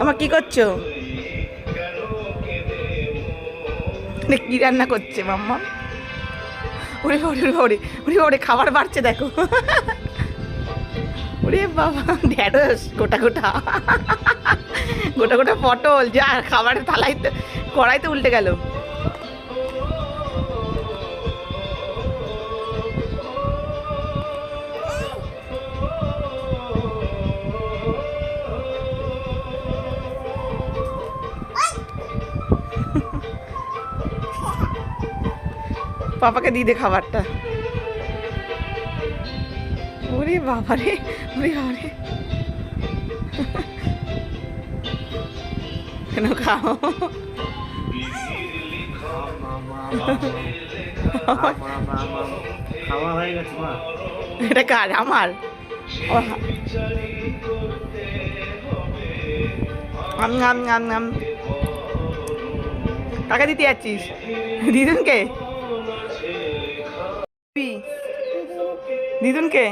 আমার কি করছ? কি রান্না করছে মাম্মা? ওরে ওরে ওরে ওরে ওরে, খাবার বাড়ছে, দেখো। ওরে বাবা ঢেঁড়স গোটা গোটা। গোটা গোটা পটল, যা, খাবারের কড়াই তো উল্টে গেল। পাপাকে দিয়ে দে খাবারটা। ওরে বাবা রে ওরে বাবা রে কেন খাও? এটা কার? আমার? আম আম আম আম। কাকে দিতে যাচ্ছিস? দিদুনকে? দিদুনকে?